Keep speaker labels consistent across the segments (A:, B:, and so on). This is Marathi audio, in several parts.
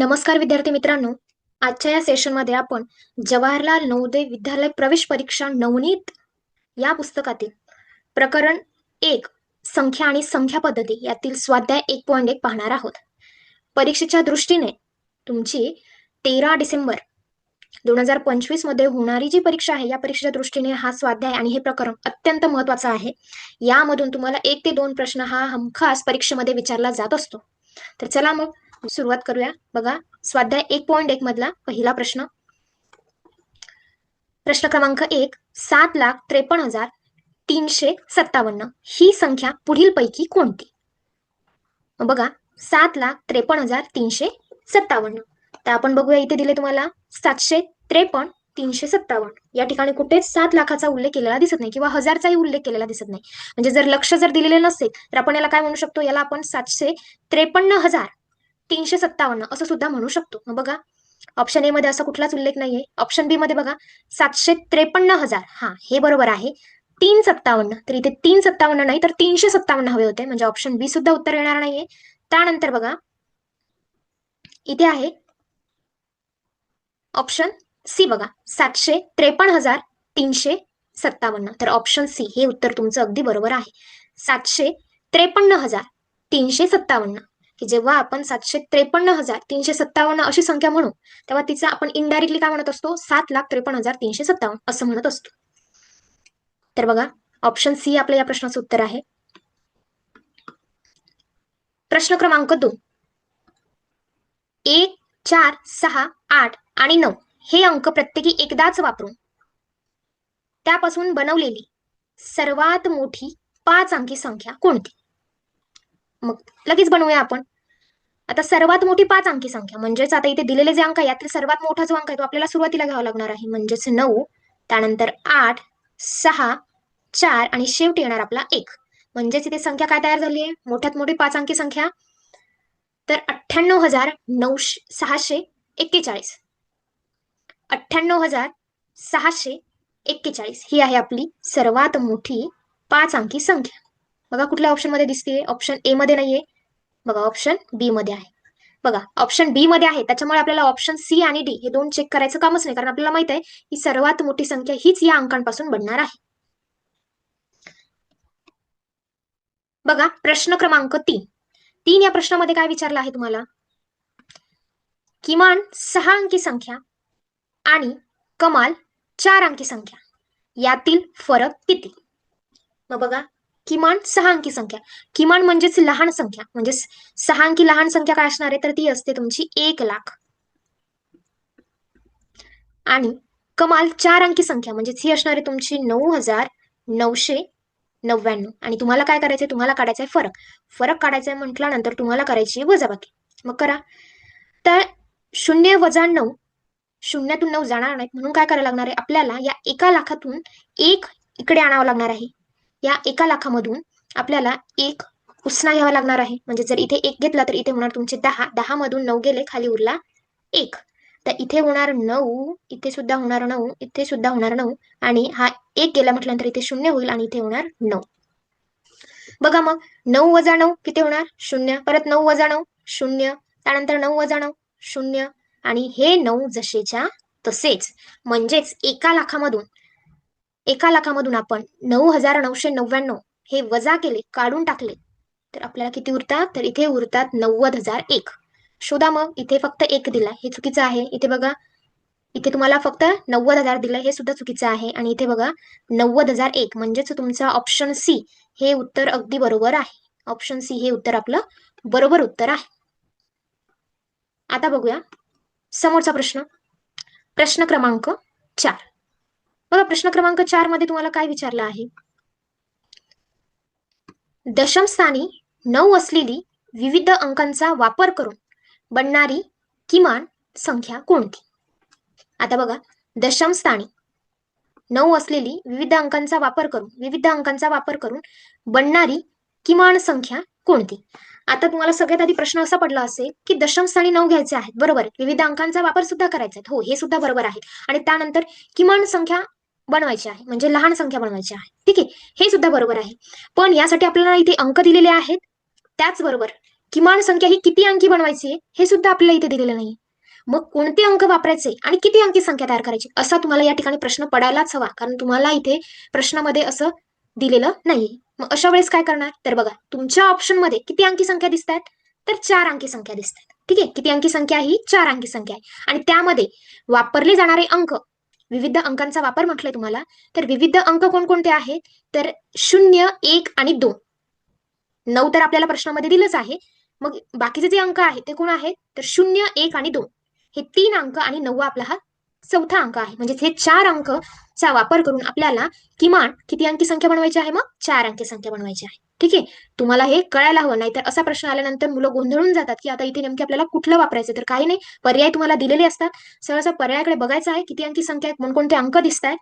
A: नमस्कार विद्यार्थी मित्रांनो. आजच्या या सेशनमध्ये आपण जवाहरलाल नवोदय विद्यालय प्रवेश परीक्षा नवनीत या पुस्तकातील प्रकरण एक संख्या आणि संख्या पद्धती यातील स्वाध्याय एक पॉईंट एक पाहणार आहोत. परीक्षेच्या दृष्टीने तुमची तेरा डिसेंबर दोन हजार पंचवीसमध्ये होणारी जी परीक्षा आहे या परीक्षेच्या दृष्टीने हा स्वाध्याय आणि हे प्रकरण अत्यंत महत्वाचं आहे. यामधून तुम्हाला एक ते दोन प्रश्न हा हमखास परीक्षेमध्ये विचारला जात असतो. तर चला मग सुरुवात करूया. बघा स्वाध्याय एक पॉईंट एक मधला पहिला प्रश्न. प्रश्न क्रमांक एक सात लाख त्रेपन्न हजार तीनशे सत्तावन्न. ही संख्या पुढील पैकी कोणती? बघा सात लाख त्रेपन्न हजार तीनशे सत्तावन्न. तर आपण बघूया इथे दिले तुम्हाला सातशे त्रेपन्न तीनशे सत्तावन्न. या ठिकाणी कुठेच सात लाखाचा उल्लेख केलेला दिसत नाही किंवा हजारचाही उल्लेख केलेला दिसत नाही. म्हणजे जर लक्ष जर दिलेले नसेल तर आपण याला काय म्हणू शकतो? याला आपण सातशे त्रेपन्न हजार तीनशे सत्तावन्न असं सुद्धा म्हणू शकतो. मग बघा ऑप्शन ए मध्ये असा कुठलाच उल्लेख नाहीये. ऑप्शन बी मध्ये बघा सातशे त्रेपन्न हजार. हा हे बरोबर आहे. तीन सत्तावन्न तर इथे तीन सत्तावन्न नाही तर तीनशे सत्तावन्न हवे होते. म्हणजे ऑप्शन बी सुद्धा उत्तर येणार नाहीये. त्यानंतर बघा इथे आहे. ऑप्शन सी बघा सातशे त्रेपन्न हजार तीनशे सत्तावन्न. तर ऑप्शन सी हे उत्तर तुमचं अगदी बरोबर आहे. सातशे त्रेपन्न हजार तीनशे सत्तावन्न. की जेव्हा आपण सातशे त्रेपन्न हजार तीनशे सत्तावन्न अशी संख्या म्हणू तेव्हा तिचा आपण इनडायरेक्टली काय म्हणत असतो? सात लाख त्रेपन्न हजार तीनशे सत्तावन्न असं म्हणत असतो. तर बघा ऑप्शन सी आपल्या या प्रश्नाचं उत्तर आहे. प्रश्न क्रमांक दोन. एक चार सहा आठ आणि नऊ हे अंक प्रत्येकी एकदाच वापरून त्यापासून बनवलेली सर्वात मोठी पाच अंकी संख्या कोणती? मग लगेच बनवूया आपण. आता सर्वात मोठी पाच अंकी संख्या म्हणजेच आता इथे दिलेले जे अंक आहे यातील सर्वात मोठा जो अंक आहे तो आपल्याला सुरुवातीला घ्यावा लागणार आहे म्हणजेच नऊ त्यानंतर आठ सहा चार आणि शेवटी येणार आपला एक. म्हणजेच इथे संख्या काय तयार झाली आहे? मोठ्यात मोठी पाच अंकी संख्या. तर अठ्ठ्याण्णव हजार नऊशे सहाशे एक्केचाळीस. अठ्ठ्याण्णव हजार सहाशे एक्केचाळीस ही आहे आपली सर्वात मोठी पाच अंकी संख्या. बघा कुठल्या ऑप्शनमध्ये दिसते ऑप्शन ए मध्ये नाहीये. बघा ऑप्शन बी मध्ये आहे. बघा ऑप्शन बी मध्ये आहे. त्याच्यामुळे आपल्याला ऑप्शन सी आणि डी हे दोन चेक करायचं कामच नाही. कारण आपल्याला माहीत आहे की सर्वात मोठी संख्या हीच या अंकांपासून बनणार आहे. बघा प्रश्न क्रमांक तीन. तीन या प्रश्नामध्ये काय विचारलं आहे तुम्हाला? किमान सहा अंकी संख्या आणि कमाल चार अंकी संख्या. यातील फरक किती? मग बघा किमान सहा अंकी संख्या. किमान म्हणजेच लहान संख्या. म्हणजे सहा अंकी लहान संख्या काय असणार आहे? तर ती असते तुमची एक लाख. आणि कमाल चार अंकी संख्या. म्हणजेच ही असणार आहे तुमची नऊ हजार नऊशे नव्याण्णव. आणि तुम्हाला काय करायचंय? तुम्हाला काढायचा आहे फरक. फरक काढायचा आहे म्हटल्यानंतर तुम्हाला करायची वजाबाकी. मग करा. तर शून्य वजा नऊ शून्यातून नऊ जाणार नाहीत. म्हणून काय करायला लागणार आहे? आपल्याला या एका लाखातून एक इकडे आणावं लागणार आहे. या एका लाखामधून आपल्याला एक उसना घ्यावा लागणार आहे. म्हणजे जर इथे एक घेतला तर इथे होणार तुमचे दहा. दहा मधून नऊ गेले खाली उरला एक. तर इथे होणार नऊ इथे सुद्धा होणार नऊ इथे सुद्धा होणार नऊ आणि हा एक गेला म्हटल्यानंतर इथे शून्य होईल आणि इथे होणार नऊ. बघा मग नऊ वजा नऊ किती होणार? शून्य. परत नऊ वजा नऊ शून्य. त्यानंतर नऊ वजा नऊ शून्य. आणि हे नऊ जसेच्या तसेच. म्हणजेच एका लाखामधून एका लाखामधून आपण नऊ हजार नऊशे नव्याण्णव हे वजा केले काढून टाकले तर आपल्याला किती उरतात? तर इथे उरतात नव्वद हजार एक. शोधा मग इथे फक्त एक दिला हे चुकीचं आहे. इथे बघा इथे तुम्हाला फक्त नव्वद हजार दिलं हे सुद्धा चुकीचं आहे. आणि इथे बघा नव्वद हजार एक म्हणजेच तुमचं ऑप्शन सी हे उत्तर अगदी बरोबर आहे. ऑप्शन सी हे उत्तर आपलं बरोबर उत्तर आहे. आता बघूया समोरचा प्रश्न. प्रश्न क्रमांक चार. बघा प्रश्न क्रमांक चारमध्ये तुम्हाला काय विचारलं आहे? दशम स्थानी नऊ असलेली विविध अंकांचा वापर करून बनणारी किमान संख्या कोणती? आता बघा दशमस्थानी नऊ असलेली विविध अंकांचा वापर करून विविध अंकांचा वापर करून बनणारी किमान संख्या कोणती? आता तुम्हाला सगळ्यात आधी प्रश्न असा पडला असेल की दशम स्थानी नऊ घ्यायचे आहेत बरोबर आहे. विविध अंकांचा वापर सुद्धा करायचा आहे. हो हे सुद्धा बरोबर आहे. आणि त्यानंतर किमान संख्या बनवायची आहे. म्हणजे लहान संख्या बनवायची आहे. ठीक आहे? हे सुद्धा बरोबर आहे. पण यासाठी आपल्याला इथे अंक दिलेले आहेत. त्याचबरोबर किमान संख्या ही किती अंकी बनवायची आहे हे सुद्धा आपल्याला इथे दिलेलं नाही मग कोणते अंक वापरायचे आणि किती अंकी संख्या तयार करायची असा तुम्हाला या ठिकाणी प्रश्न पडायलाच हवा. कारण तुम्हाला इथे प्रश्नामध्ये असं दिलेलं नाहीये. मग अशा वेळेस काय करणार? तर बघा तुमच्या ऑप्शनमध्ये किती अंकी संख्या दिसतात तर चार अंकी संख्या दिसतात ठीक आहे? किती अंकी संख्या ही चार अंकी संख्या आहे. आणि त्यामध्ये वापरले जाणारे अंक विविध अंकांचा वापर म्हटलंय तुम्हाला. तर विविध अंक कोणकोणते आहेत? तर शून्य एक आणि दोन. नऊ तर आपल्याला प्रश्नामध्ये दिलंच आहे. मग बाकीचे जे अंक आहेत ते कोण आहेत? तर शून्य एक आणि दोन. हे तीन अंक आणि नववा आपला हा चौथा अंक आहे. म्हणजे हे चार अंकचा वापर करून आपल्याला किमान किती अंकी संख्या बनवायची आहे मग? चार अंकी संख्या बनवायची आहे. ठीक आहे? तुम्हाला हे कळायला हवं. नाही तर असा प्रश्न आल्यानंतर मुलं गोंधळून जातात की आता इथे नेमके आपल्याला कुठलं वापरायचं? तर काही नाही. पर्याय तुम्हाला दिलेले असतात. सहसा पर्यायाकडे बघायचं आहे. किती अंकी संख्या आहेत? कोणकोणते अंक दिसत आहेत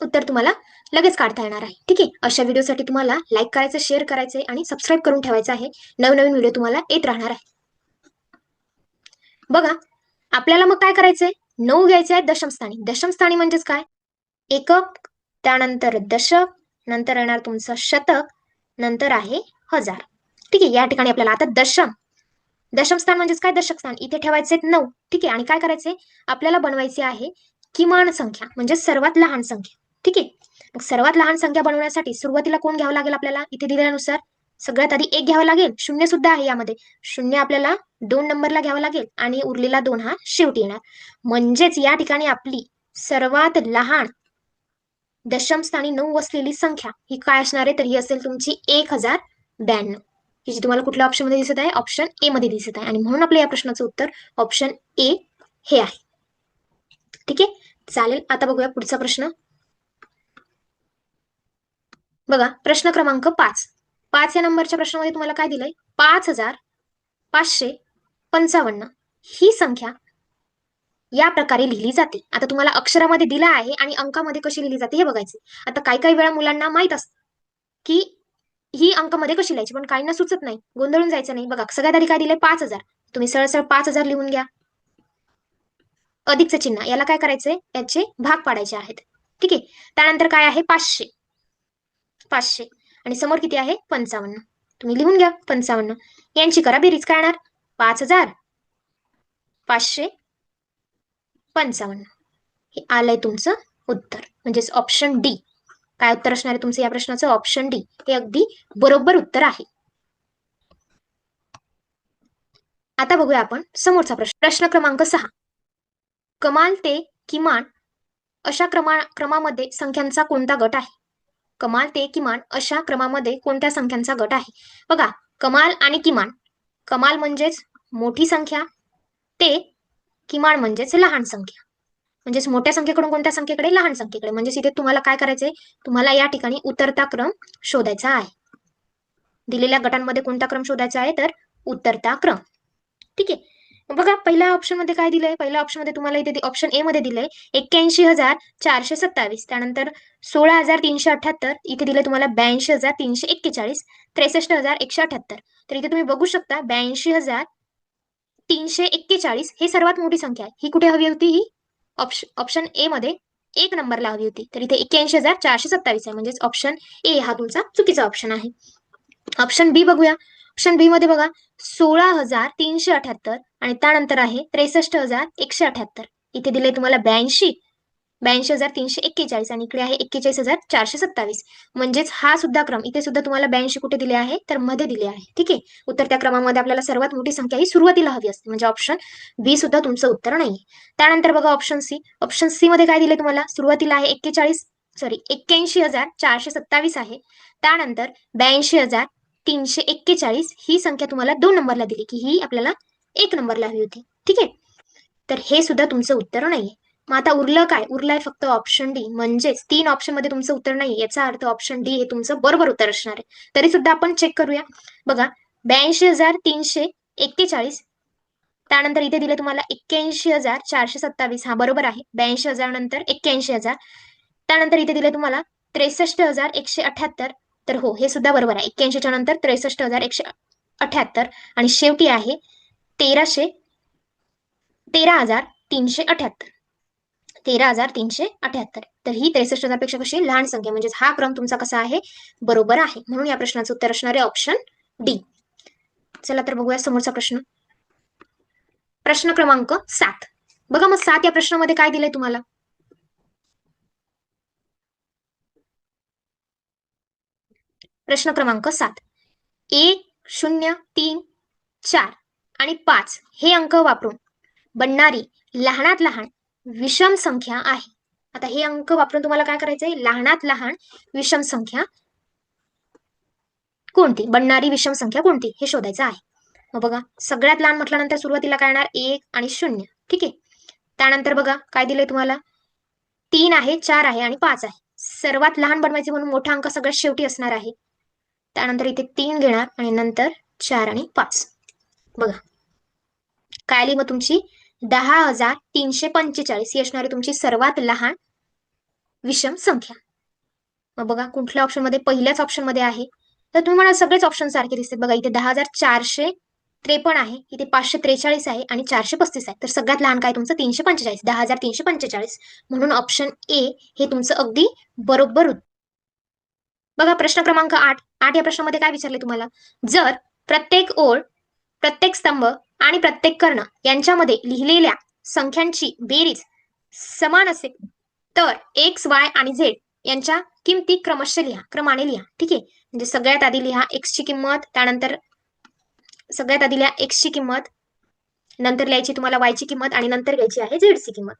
A: उत्तर तुम्हाला लगेच काढता येणार आहे. ठीक आहे? अशा व्हिडिओसाठी तुम्हाला लाईक करायचं शेअर करायचं आणि सबस्क्राईब करून ठेवायचं आहे. नवनवीन व्हिडिओ तुम्हाला येत राहणार आहे. बघा आपल्याला मग काय करायचंय? नऊ घ्यायचे आहे दशमस्थानी दशमस्थानी म्हणजेच काय? एकक त्यानंतर दशक नंतर येणार तुमचं शतक. नंतर आहे हजार. ठीक आहे या ठिकाणी आपल्याला आता दशम. दशम स्थान म्हणजेच काय? दशक स्थान. इथे ठेवायचे नऊ. ठीक आहे आणि काय करायचे? आपल्याला बनवायचे आहे किमान संख्या म्हणजे सर्वात लहान संख्या. ठीक आहे मग सर्वात लहान संख्या बनवण्यासाठी सुरुवातीला कोण घ्यावं लागेल आपल्याला? इथे दिल्यानुसार सगळ्यात आधी एक घ्यावं लागेल. शून्य सुद्धा आहे यामध्ये. शून्य आपल्याला दोन नंबरला घ्यावं लागेल आणि उरलेला दोन हा शेवटी येणार. म्हणजेच या ठिकाणी आपली सर्वात लहान दशमस्थानी नऊ असलेली संख्या ही काय असणार आहे? तर ही असेल तुमची एक हजार ब्याण्णव. ही जी तुम्हाला कुठल्या ऑप्शनमध्ये दिसत आहे? ऑप्शन ए मध्ये दिसत आहे. आणि म्हणून आपल्या या प्रश्नाचं उत्तर ऑप्शन ए हे आहे. ठीक आहे? चालेल. आता बघूया पुढचा प्रश्न. बघा प्रश्न क्रमांक पाच. पाच या नंबरच्या प्रश्नामध्ये तुम्हाला काय दिलंय? पाच हजार पाचशे पंचावन्न. ही संख्या या प्रकारे लिहिली जाते. आता तुम्हाला अक्षरामध्ये दिला आहे आणि अंकामध्ये कशी लिहिली जाते हे बघायचे आता काही काही वेळा मुलांना माहीत असत की ही अंकामध्ये कशी लिहायची पण काहींना सुचत नाही. गोंधळून जायचं नाही. बघा सगळ्यात आधी काय दिले पाच हजार. तुम्ही सरळ सरळ पाच हजार लिहून घ्या. अधिकचं चिन्ह. याला काय करायचंय? याचे भाग पाडायचे आहेत. ठीक आहे? त्यानंतर काय आहे? पाचशे. पाचशे. आणि समोर किती आहे? पंचावन्न. तुम्ही लिहून घ्या. पंचावन्न. यांची करा बेरीज. काय येणार? पाच हजार. पाचशे. पंचावन्न. हे आलंय तुमचं उत्तर. म्हणजेच ऑप्शन डी काय उत्तर असणार आहे तुमचं या प्रश्नाचं? ऑप्शन डी हे अगदी बरोबर उत्तर आहे. आता बघूया आपण समोरचा प्रश्न. प्रश्न क्रमांक सहा. कमाल ते किमान अशा क्रमा क्रमामध्ये संख्यांचा कोणता गट आहे? कमाल ते किमान अशा क्रमामध्ये कोणत्या संख्यांचा गट आहे? बघा कमाल आणि किमान. कमाल म्हणजेच मोठी संख्या. ते किमान म्हणजेच लहान संख्या. म्हणजेच मोठ्या संख्येकडून कोणत्या संख्येकडे? लहान संख्येकडे. म्हणजेच इथे तुम्हाला काय करायचंय? तुम्हाला या ठिकाणी उतरता क्रम शोधायचा आहे. दिलेल्या गटांमध्ये कोणता क्रम शोधायचा आहे? तर उत्तरता क्रम. ठीक आहे? बघा पहिल्या ऑप्शनमध्ये काय दिलंय? पहिल्या ऑप्शनमध्ये तुम्हाला इथे ऑप्शन ए मध्ये दिलंय. एक्क्याऐंशी हजार चारशे सत्तावीस. त्यानंतर सोळा हजार तीनशे अठ्याहत्तर. इथे दिलंय तुम्हाला ब्याऐंशी हजार तीनशे एक्केचाळीस. त्रेसष्ट हजार एकशे अठ्याहत्तर. तर इथे तुम्ही बघू शकता ब्याऐंशी हजार तीनशे एक्केचाळीस हे सर्वात मोठी संख्या आहे. ही कुठे हवी होती? ही ऑप्शन ऑप्शन ए मध्ये एक नंबरला हवी होती. तर इथे एक्क्याऐंशी हजार चारशे सत्तावीस आहे. म्हणजेच ऑप्शन ए हा तुमचा चुकीचा ऑप्शन आहे. ऑप्शन बी बघूया. ऑप्शन बी मध्ये बघा सोळा हजार तीनशे अठ्याहत्तर आणि त्यानंतर आहे त्रेसष्ट हजार एकशे अठ्याहत्तर. इथे दिले तुम्हाला ब्याऐंशी ब्याऐंशी हजार तीनशे एक्केचाळीस आणि इकडे आहे एक्केचाळीस हजार चारशे सत्तावीस. म्हणजेच हा सुद्धा क्रम इथे सुद्धा तुम्हाला ब्याऐंशी कुठे दिले आहे? तर मध्ये दिले आहे. ठीक आहे? उत्तर त्या क्रमामध्ये आपल्याला सर्वात मोठी संख्या ही सुरुवातीला हवी असते. म्हणजे ऑप्शन बी सुद्धा तुमचं उत्तर नाही त्यानंतर बघा ऑप्शन सी ऑप्शन सी मध्ये काय दिले तुम्हाला? सुरुवातीला आहे एक्केचाळीस सॉरी एक्क्याऐंशी हजार चारशे सत्तावीस आहे. त्यानंतर ब्याऐंशी हजार तीनशे एक्केचाळीस ही संख्या तुम्हाला दोन नंबरला दिली की ही आपल्याला एक नंबरला हवी होती. ठीक आहे? तर हे सुद्धा तुमचं उत्तर नाहीये. मग आता उरलं काय? उरलाय फक्त ऑप्शन डी म्हणजेच तीन ऑप्शनमध्ये तुमचं उत्तर नाही याचा अर्थ ऑप्शन डी हे तुमचं बरोबर उत्तर असणार आहे. तरी सुद्धा आपण चेक करूया. बघा ब्याऐंशी हजार तीनशे एक्केचाळीस. त्यानंतर इथे दिलं तुम्हाला एक्क्याऐंशी हजार चारशे सत्तावीस. हा बरोबर आहे. ब्याऐंशी हजार नंतर एक्क्याऐंशी हजार. त्यानंतर इथे दिलं तुम्हाला त्रेसष्ट हजार एकशे अठ्याहत्तर. तर हो हे सुद्धा बरोबर आहे. एक्क्याऐंशीच्या नंतर त्रेसष्ट हजार एकशे अठ्याहत्तर. आणि शेवटी आहे तेराशे तेरा हजार तीनशे अठ्याहत्तर. तेरा हजार तीनशे अठ्याहत्तर. तर ही त्रेसष्ट हजारपेक्षा कशी लहान संख्या. म्हणजेच हा क्रम तुमचा कसा आहे? बरोबर आहे. म्हणून या प्रश्नाचं उत्तर असणार आहे ऑप्शन डी चला तर बघूया समोरचा प्रश्न. प्रश्न क्रमांक सात. बघा मग सात या प्रश्नामध्ये काय दिलंय तुम्हाला? प्रश्न क्रमांक सात. एक शून्य तीन चार आणि पाच हे अंक वापरून बनणारी लहानात लहान विषम संख्या आहे. आता हे अंक वापरून तुम्हाला काय करायचंय? लहानात लहान विषम संख्या कोणती? बनणारी विषम संख्या कोणती? हे शोधायचं आहे. मग बघा सगळ्यात लहान म्हटल्यानंतर सुरुवातीला काय येणार? एक आणि शून्य. ठीक आहे? त्यानंतर बघा काय दिलंय तुम्हाला? तीन आहे चार आहे आणि पाच आहे. सर्वात लहान बनवायचे म्हणून मोठा अंक सगळ्यात शेवटी असणार आहे. त्यानंतर इथे तीन घेणार आणि नंतर चार आणि पाच. बघा. काय आली मग तुमची? दहा हजार तीनशे पंचेचाळीस ही असणारी तुमची सर्वात लहान विषम संख्या. मग बघा कुठल्या ऑप्शनमध्ये? पहिल्याच ऑप्शनमध्ये आहे. तर तुम्ही तुम्हाला सगळेच ऑप्शन सारखे दिसतात. बघा इथे दहा हजार चारशे त्रेपन्न आहे. इथे पाचशे त्रेचाळीस आहे आणि चारशे पस्तीस आहे. तर सगळ्यात लहान काय तुमचं? तीनशे पंचेचाळीस. दहा हजार तीनशे पंचेचाळीस. म्हणून ऑप्शन ए हे तुमचं अगदी बरोबर होत. बघा प्रश्न क्रमांक आठ. आठ या प्रश्नामध्ये काय विचारले तुम्हाला? जर प्रत्येक ओळ प्रत्येक स्तंभ आणि प्रत्येक कर्ण यांच्यामध्ये लिहिलेल्या संख्यांची बेरीज समान असेल. तर एक्स वाय आणि झेड यांच्या किमती क्रमशः लिहा क्रमाने लिहा. ठीक आहे? म्हणजे सगळ्यात आधी लिहा एक्स ची किंमत त्यानंतर सगळ्यात आधी लिहा एक्स ची किंमत नंतर लिहायची तुम्हाला वाय ची किंमत आणि नंतर घ्यायची आहे झेड ची किंमत.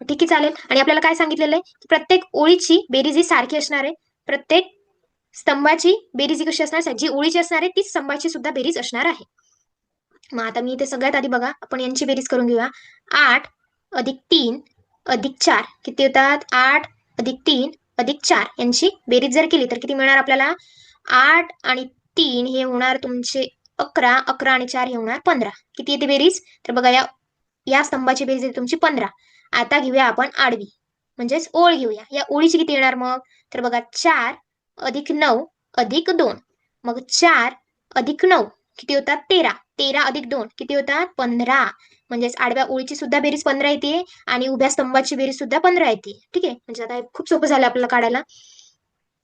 A: ठीक आहे चालेल. आणि आपल्याला काय सांगितलेलं आहे? की प्रत्येक ओळीची बेरीज ही सारखी असणार आहे. प्रत्येक स्तंभाची बेरीज ही कशी असणार? जी ओळीची असणार आहे तीच स्तंभाची सुद्धा बेरीज असणार आहे. मग आता मी इथे सगळ्यात आधी बघा आपण यांची बेरीज करून घेऊया. आठ अधिक तीन अधिक चार किती होतात आठ अधिक तीन अधिक चार. यांची बेरीज जर केली तर किती मिळणार आपल्याला? आठ आणि तीन हे होणार तुमचे अकरा अकरा आणि चार हे होणार पंधरा. किती येते बेरीज? तर बघा या या स्तंभाची बेरीज येते तुमची पंधरा. आता घेऊया आपण आडवी म्हणजेच ओळ घेऊया. या ओळीची किती येणार मग? तर बघा चार अधिक नऊ अधिक दोन. मग चार अधिक नऊ. किती होतात? तेरा. तेरा अधिक दोन. किती होतात? पंधरा. म्हणजेच आडव्या ओळीची सुद्धा बेरीज पंधरा येते आणि उभ्या स्तंभाची बेरीज सुद्धा पंधरा येते. ठीक आहे? म्हणजे आता खूप सोपं झालं आपल्याला काढायला.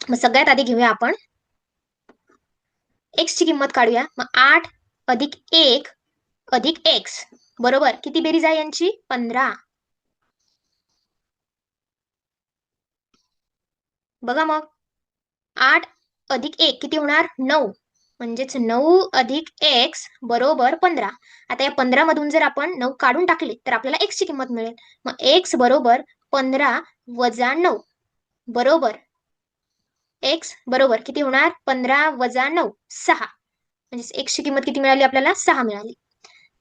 A: मग सगळ्यात आधी घेऊया आपण. एक्स ची किंमत काढूया. मग आठ अधिक एक अधिक एक्स बरोबर? किती बेरीज आहे यांची? पंधरा. बघा मग. आठ अधिक एक किती होणार? नऊ. म्हणजेच नऊ अधिक एक्स बरोबर पंधरा. आता या पंधरा मधून जर आपण नऊ काढून टाकले तर आपल्याला एक्सची किंमत मिळेल. मग एक्स बरोबर पंधरा वजा नऊ बरोबर. एक्स बरोबर किती होणार? पंधरा वजा नऊ सहा. म्हणजेच एक्स ची किंमत किती मिळाली? आपल्याला सहा मिळाली.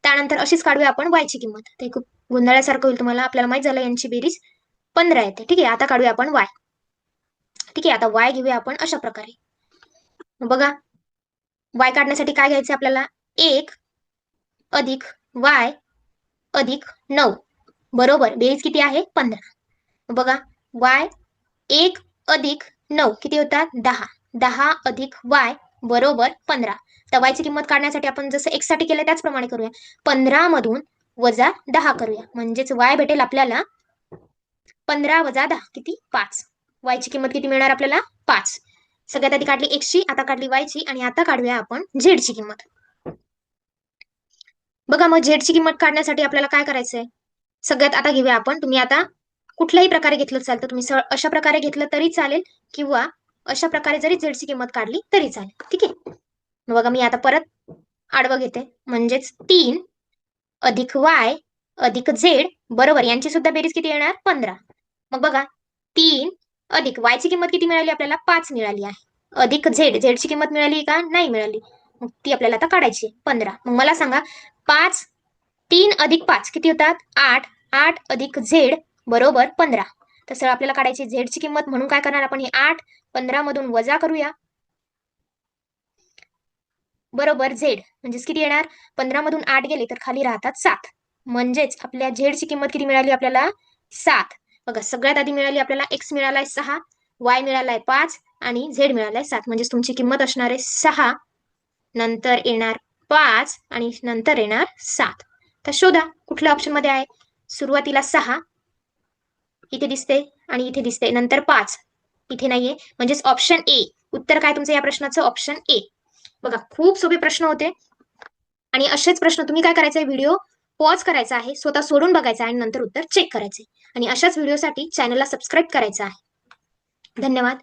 A: त्यानंतर अशीच काढूया आपण वाय ची किंमत. ते खूप गोंधळासारखं होईल तुम्हाला. आपल्याला माहीत झालं यांची बेरीज पंधरा येते. ठीक आहे आता काढूया आपण वाय. ठीक आहे आता वाय घेऊया आपण अशा प्रकारे. बघा वाय काढण्यासाठी काय घ्यायचं आपल्याला? एक अधिक वाय अधिक नऊ. बरोबर? बेरीज किती आहे? पंधरा. बघा वाय एक अधिक नऊ. किती होतात? दहा. दहा अधिक वाय बरोबर पंधरा. तर वायची किंमत काढण्यासाठी आपण जसं एक साठी केलं त्याचप्रमाणे करूया. पंधरा मधून वजा दहा करूया. म्हणजेच वाय भेटेल आपल्याला पंधरा वजा दहा. किती? पाच. वायची किंमत किती मिळणार आपल्याला? पाच. सगळ्यात आधी काढली एक्सची आता काढली वायची आणि आता काढूया आपण झेडची किंमत. बघा मग झेडची किंमत काढण्यासाठी आपल्याला काय करायचंय? सगळ्यात आता घेऊया आपण. तुम्ही आता कुठल्याही प्रकारे घेतलं चालतं. तुम्ही अशा प्रकारे घेतलं तरी चालेल किंवा अशा प्रकारे जरी झेडची किंमत काढली तरी चालेल. ठीक आहे? बघा मी आता परत आडवं घेते. म्हणजेच तीन अधिक वाय अधिक झेड बरोबर यांची सुद्धा बेरीज किती येणार? पंधरा. मग बघा तीन अधिक वायची किंमत किती मिळाली आपल्याला? पाच मिळाली आहे. अधिक झेड झेडची किंमत मिळाली का? नाही मिळाली. मग ती आपल्याला आता काढायची पंधरा. मग मला सांगा पाच तीन अधिक पाच किती होतात? आठ. आठ अधिक झेड बरोबर पंधरा. तर सर आपल्याला काढायची झेडची किंमत म्हणून काय करणार आपण हे आठ पंधरा मधून वजा करूया. बरोबर झेड. म्हणजेच किती येणार? पंधरा मधून आठ गेले तर खाली राहतात सात. म्हणजेच आपल्या झेडची किंमत किती मिळाली आपल्याला? सात. बघा सगळ्यात आधी मिळाली आपल्याला एक्स मिळालाय सहा वाय मिळालाय पाच आणि झेड मिळालाय सात. म्हणजे तुमची किंमत असणार आहे सहा नंतर येणार पाच आणि नंतर येणार सात. तर शोधा कुठल्या ऑप्शनमध्ये आहे? सुरुवातीला सहा इथे दिसते आणि इथे दिसते. नंतर पाच इथे नाहीये. म्हणजेच ऑप्शन ए उत्तर काय तुमचं या प्रश्नाचं? ऑप्शन ए बघा खूप सोपे प्रश्न होते. आणि असेच प्रश्न तुम्ही काय करायचे व्हिडिओ पॉज करायचा आहे स्वतः सोडून बघायचा आणि नंतर उत्तर चेक करायचे आणि अशाच व्हिडिओसाठी चॅनलला सबस्क्राईब करायचं आहे. धन्यवाद.